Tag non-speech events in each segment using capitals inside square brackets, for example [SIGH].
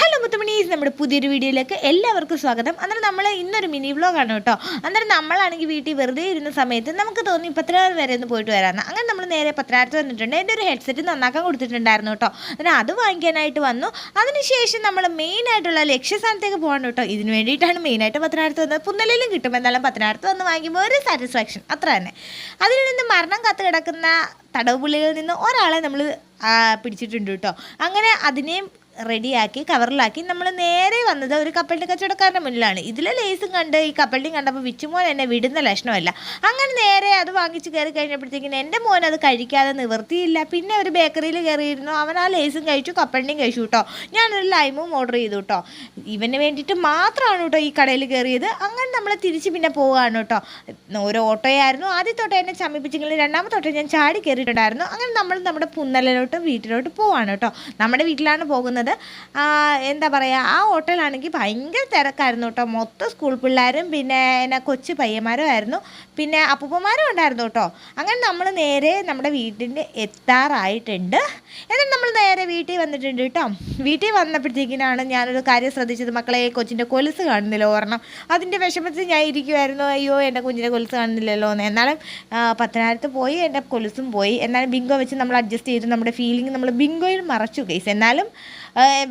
Hello മുത്തുമണീസ് നമ്മുടെ പുതിയൊരു വീഡിയോയിലേക്ക് എല്ലാവർക്കും സ്വാഗതം. അന്നേരം നമ്മൾ ഇന്നൊരു മിനി വ്ലോഗാണ് കേട്ടോ. അന്നേരം നമ്മളാണെങ്കിൽ വീട്ടിൽ വെറുതെ ഇരുന്ന സമയത്ത് നമുക്ക് തോന്നി പത്രാറ് വരെ ഒന്ന് പോയിട്ട് വരാമെന്ന് അങ്ങനെ നമ്മൾ നേരെ പത്തനാരത്ത് വന്നിട്ടുണ്ട്. എന്റെ ഒരു ഹെഡ്സെറ്റ് നന്നാക്കാൻ കൊടുത്തിട്ടുണ്ടായിരുന്നു കേട്ടോ. അന്നേരം അത് വാങ്ങിക്കാനായിട്ട് വന്നു. അതിനുശേഷം നമ്മൾ മെയിനായിട്ടുള്ള ലക്ഷ്യസ്ഥാനത്തേക്ക് പോകണം കേട്ടോ. ഇതിന് വേണ്ടിയിട്ടാണ് മെയിനായിട്ട് പത്തനാരത്ത് വന്നത്. പുന്നലിലും കിട്ടും. എന്നാലും പത്തനാരത്ത് വന്ന് വാങ്ങിക്കുമ്പോൾ ഒരു സാറ്റിസ്ഫാക്ഷൻ അത്ര തന്നെ. അതിൽ നിന്ന് മരണം കത്ത് കിടക്കുന്ന തടവ് നിന്ന് ഒരാളെ നമ്മൾ പിടിച്ചിട്ടുണ്ട് കേട്ടോ. അങ്ങനെ അതിനെയും റെഡിയാക്കി കവറിലാക്കി നമ്മൾ നേരെ വന്നത് ഒരു കപ്പലിന്റെ കച്ചവടക്കാരന്റെ മുന്നിലാണ്. ഇതിലെ ലേസും കണ്ട് ഈ കപ്പലിന്റെയും കണ്ടപ്പോൾ വിച്ചുമോൻ എന്നെ വിടുന്ന ലക്ഷണമല്ല. അങ്ങനെ നേരെ അത് വാങ്ങിച്ച് കയറി കഴിഞ്ഞപ്പോഴത്തേക്കിന് എന്റെ മോൻ അത് കഴിക്കാതെ നിവർത്തിയില്ല. പിന്നെ ഒരു ബേക്കറിയിൽ കയറിയിരുന്നു. അവൻ ആ ലേസും കഴിച്ചു കപ്പലിന്റെയും കഴിച്ചു കേട്ടോ. ഞാനൊരു ലൈമും ഓർഡർ ചെയ്തു കേട്ടോ. ഇവന് വേണ്ടിയിട്ട് മാത്രമാണ് കേട്ടോ ഈ കടയിൽ കയറിയത്. അങ്ങനെ നമ്മൾ തിരിച്ച് പിന്നെ പോവുകയാണ് കേട്ടോ. ഒരു ഓട്ടോയായിരുന്നു. ആദ്യത്തോട്ടെ എന്നെ ചമ്മിപ്പിച്ചെങ്കിൽ രണ്ടാമത്തോട്ടെ ഞാൻ ചാടി കയറിയിട്ടുണ്ടായിരുന്നു. അങ്ങനെ നമ്മൾ നമ്മുടെ പുന്നലിലോട്ടും വീട്ടിലോട്ട് പോവാണ് കേട്ടോ. നമ്മുടെ വീട്ടിലാണ് പോകുന്നത്. ആ, എന്താ പറയുക ആ ഹോട്ടലാണെങ്കിൽ ഭയങ്കര തിരക്കായിരുന്നു കേട്ടോ. മൊത്തം സ്കൂൾ പിള്ളേരും പിന്നെ എന്നാ കൊച്ചു പയ്യന്മാരും ആയിരുന്നു. പിന്നെ അപ്പൂപ്പന്മാരും ഉണ്ടായിരുന്നു കേട്ടോ. അങ്ങനെ നമ്മൾ നേരെ നമ്മുടെ വീട്ടിന്റെ എത്താറായിട്ടുണ്ട്. എന്നിട്ട് നമ്മൾ നേരെ വീട്ടിൽ വന്നിട്ടുണ്ട് കേട്ടോ. വീട്ടിൽ വന്നപ്പോഴത്തേക്കിനാണ് ഞാനൊരു കാര്യം ശ്രദ്ധിച്ചത്. മക്കളെ കൊച്ചിന്റെ കൊലുസ് കാണുന്നില്ല ഓർണം അതിന്റെ വിഷമത്തിൽ ഞാൻ ഇരിക്കുമായിരുന്നു അയ്യോ എന്റെ കുഞ്ഞിന്റെ കൊലുസ് കാണുന്നില്ലല്ലോ എന്ന്. എന്നാലും പത്തനായിരത്ത് പോയി എന്റെ കൊലുസും പോയി. എന്നാലും ബിങ്കോ വെച്ച് നമ്മൾ അഡ്ജസ്റ്റ് ചെയ്ത് നമ്മുടെ ഫീലിംഗ് നമ്മൾ ബിങ്കോയിൽ മറച്ചു കേസ് എന്നാലും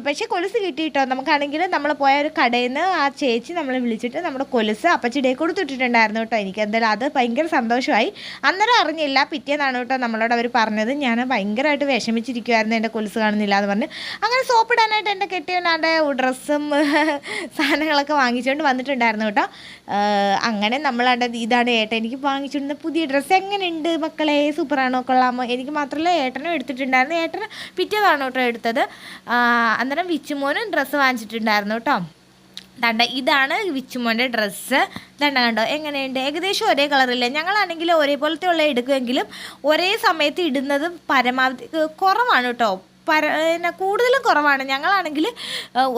പക്ഷേ കൊലുസ് കിട്ടിയിട്ടോ? നമുക്കാണെങ്കിൽ നമ്മൾ പോയ ഒരു കടയിൽ നിന്ന് ആ ചേച്ചി നമ്മളെ വിളിച്ചിട്ട് നമ്മുടെ കൊലുസ് അപ്പച്ചിടെ കൊടുത്തിട്ടുണ്ടായിരുന്നു കേട്ടോ എനിക്ക്. എന്തായാലും അത് ഭയങ്കര സന്തോഷമായി. അന്നേരം അറിഞ്ഞില്ല. പിറ്റേന്നാണ് കേട്ടോ നമ്മളോട് അവർ പറഞ്ഞത്. ഞാൻ ഭയങ്കരമായിട്ട് വിഷമിച്ചിരിക്കുമായിരുന്നു എന്റെ കൊലുസ് കാണുന്നില്ല എന്ന് പറഞ്ഞ്. അങ്ങനെ സോപ്പ് ഇടാനായിട്ട് എന്റെ കെട്ടിയുണ്ടാണ്ട് ഡ്രസ്സും [LAUGHS] സാധനങ്ങളൊക്കെ വാങ്ങിച്ചുകൊണ്ട് വന്നിട്ടുണ്ടായിരുന്നു കേട്ടോ. അങ്ങനെ നമ്മളാണ്ട് ഇതാണ് ഏട്ടൻ. എനിക്ക് വാങ്ങിച്ചുകൊണ്ട് പുതിയ ഡ്രസ്സ് എങ്ങനെയുണ്ട് മക്കളെ? സൂപ്പറാണോ? കൊള്ളാമോ? എനിക്ക് മാത്രമല്ല ഏട്ടനും എടുത്തിട്ടുണ്ടായിരുന്നു. ഏട്ടന് പിറ്റേതാണ് കേട്ടോ എടുത്തത്. അന്നേരം വിച്ചുമോനും ഡ്രസ്സ് വാങ്ങിച്ചിട്ടുണ്ടായിരുന്നു കേട്ടോ. തണ്ട ഇതാണ് വിച്ചുമോന്റെ ഡ്രസ്സ് തണ്ട കണ്ടോ എങ്ങനെയുണ്ട്? ഏകദേശം ഒരേ കളറില്ല ഞങ്ങളാണെങ്കിൽ ഒരേപോലത്തെ ഉള്ള എടുക്കുമെങ്കിലും ഒരേ സമയത്ത് ഇടുന്നത് പരമാവധി കുറവാണ് കേട്ടോ. പര പിന്നെ കൂടുതലും കുറവാണ്. ഞങ്ങളാണെങ്കിൽ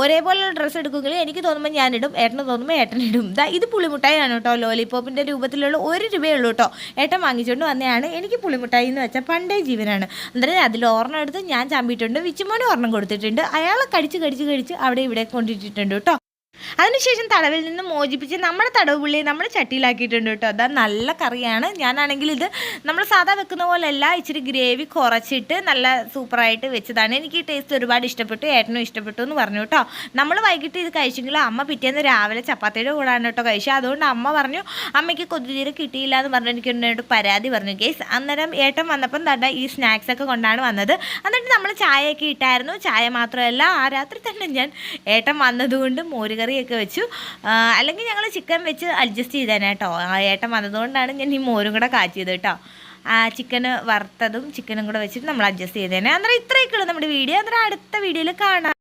ഒരേപോലെയുള്ള ഡ്രസ്സ് എടുക്കുമെങ്കിൽ എനിക്ക് തോന്നുമ്പോൾ ഞാനിടും ഏട്ടന് തോന്നുമ്പോൾ ഏട്ടനിടും ദാ ഇത് പുളിമുട്ടായാണ് കേട്ടോ ലോലിപ്പോപ്പിന്റെ രൂപത്തിലുള്ള ഒരു രൂപയേ ഉള്ളൂ കേട്ടോ. ഏട്ടൻ വാങ്ങിച്ചുകൊണ്ട് വന്നതാണ് എനിക്ക് പുളിമുട്ടായി എന്ന് വെച്ചാൽ പണ്ടേ ജീവനാണ്. അന്നേരം അതിൽ ഓർണം എടുത്ത് ഞാൻ ചാമ്പിയിട്ടുണ്ട്. വിച്ചുമോന് ഓർണം കൊടുത്തിട്ടുണ്ട്. അയാളെ കടിച്ച് കടിച്ച് കടിച്ച് അവിടെ ഇവിടെ കൊണ്ടിട്ടിട്ടുണ്ട് കേട്ടോ. അതിനുശേഷം തടവിൽ നിന്ന് മോചിപ്പിച്ച് നമ്മുടെ തടവ് പുള്ളിയെ നമ്മൾ ചട്ടിയിലാക്കിയിട്ടുണ്ട് കേട്ടോ. അതാ നല്ല കറിയാണ്. ഞാനാണെങ്കിൽ ഇത് നമ്മൾ സാധാ വെക്കുന്ന പോലെയല്ല ഇച്ചിരി ഗ്രേവി കുറച്ചിട്ട് നല്ല സൂപ്പറായിട്ട് വെച്ചതാണ്. എനിക്ക് ഈ ടേസ്റ്റ് ഒരുപാട് ഇഷ്ടപ്പെട്ടു ഏട്ടനും ഇഷ്ടപ്പെട്ടു എന്ന് പറഞ്ഞു കേട്ടോ. നമ്മൾ വൈകിട്ട് ഇത് കഴിച്ചെങ്കിൽ അമ്മ പിറ്റേന്ന് രാവിലെ ചപ്പാത്തിയുടെ കൂടാണ് കേട്ടോ കഴിച്ചത്. അതുകൊണ്ട് അമ്മ പറഞ്ഞു അമ്മയ്ക്ക് കൊതുതീരെ കിട്ടിയില്ല എന്ന് പറഞ്ഞു എനിക്ക് പരാതി പറഞ്ഞു. കേസ് അന്നേരം ഏട്ടൻ വന്നപ്പം തന്നെ ഈ സ്നാക്സ് ഒക്കെ കൊണ്ടാണ് വന്നത്. എന്നിട്ട് നമ്മൾ ചായയൊക്കെ ഇട്ടായിരുന്നു. ചായ മാത്രമല്ല ആ രാത്രി തന്നെ ഞാൻ ഏട്ടൻ വന്നതുകൊണ്ട് മോരുകറിയൊക്കെ വെച്ചു. അല്ലെങ്കിൽ ഞങ്ങൾ ചിക്കൻ വെച്ച് അഡ്ജസ്റ്റ് ചെയ്തേനെ കേട്ടോ ആ ഏട്ടൻ വന്നതുകൊണ്ടാണ് ഞാൻ ഈ മോരും കൂടെ കാച്ചിയത് കേട്ടോ ആ ചിക്കന് വറുത്തതും ചിക്കനും കൂടെ വെച്ചിട്ട് നമ്മൾ അഡ്ജസ്റ്റ് ചെയ്തേനെ. അന്നേരം ഇത്രയൊക്കെയുള്ളൂ നമ്മുടെ വീഡിയോ അന്നേരം അടുത്ത വീഡിയോയിൽ കാണാം.